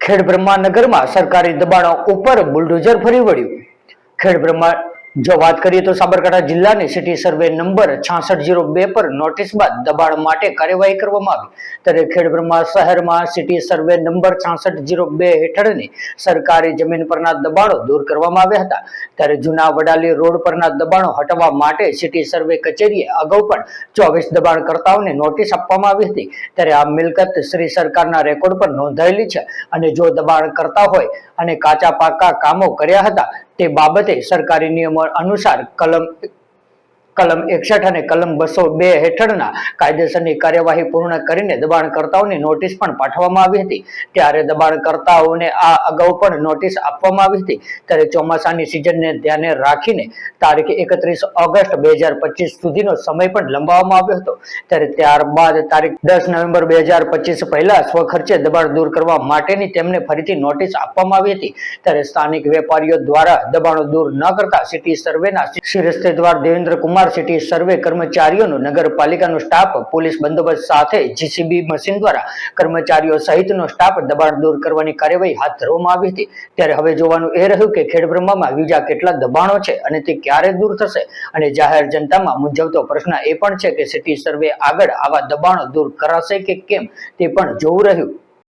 ખેડબ્રહ્મા નગરમાં સરકારી દબાણો ઉપર બુલડોઝર ફરી વળ્યું. ખેડબ્રહ્મા જો વાત કરીએ તો સાબરકાંઠા જિલ્લાની સિટી સર્વે નંબર છાસઠ જીરો બે પર નોટિસ બાદ દબાણ માટે કાર્યવાહી કરવામાં આવી. ત્યારે ખેડબ્રહ્મા શહેરમાં સિટી સર્વે નંબર છાસઠ જીરો બે હેઠળની સરકારી જમીન પરના દબાણો દૂર કરવામાં આવ્યા હતા. ત્યારે જૂના વડાલી રોડ પરના દબાણો હટાવવા માટે સિટી સર્વે કચેરીએ અગાઉ પણ ચોવીસ દબાણકર્તાઓને નોટિસ આપવામાં આવી હતી. ત્યારે આ મિલકત શ્રી સરકારના રેકોર્ડ પર નોંધાયેલી છે અને જો દબાણ કરતા હોય અને કાચા પાકા કામો કર્યા હતા તે બાબતે સરકારી નિયમો અનુસાર કલમ કલમ એકસઠ અને કલમ બસો બે હેઠળના કાયદેસરની કાર્યવાહી પૂર્ણ કરીને દબાણકર્તાઓની નોટિસ પણ પાઠવવામાં આવી હતી. ત્યારે દબાણકર્તાઓને આ અગાઉ પણ નોટિસ આપવામાં આવી હતી. ત્યારે ચોમાસાની સિઝનને ધ્યાને રાખીને તારીખ એકત્રીસ ઓગસ્ટ બે હજાર પચીસ સુધીનો સમય પણ લંબાવવામાં આવ્યો હતો. ત્યારે ત્યારબાદ તારીખ દસ નવેમ્બર બે હજાર પચીસ પહેલા સ્વખર્ચે દબાણ દૂર કરવા માટેની તેમને ફરીથી નોટિસ આપવામાં આવી હતી. ત્યારે સ્થાનિક વેપારીઓ દ્વારા દબાણો દૂર ન કરતા સિટી સર્વેના શિરસ્તેદ્વાર દેવેન્દ્ર કુમાર સિટી સર્વે કર્મચારીઓનો નગરપાલિકાનો સ્ટાફ, પોલીસ બંદોબસ્ત સાથે જીસીબી મશીન દ્વારા કર્મચારીઓ સહિતનો સ્ટાફ દબાણ દૂર કરવાની કાર્યવાહી હાથ ધરવામાં આવી હતી. ત્યારે હવે જોવાનું એ રહ્યું કે ખેડબ્રહ્મામાં બીજા કેટલા દબાણો છે અને તે ક્યારે દૂર થશે? અને જાહેર જનતામાં મૂંઝવતો પ્રશ્ન એ પણ છે કે સિટી સર્વે આગળ આવા દબાણો દૂર કરાશે કે કેમ? તે પણ જોવું રહ્યું.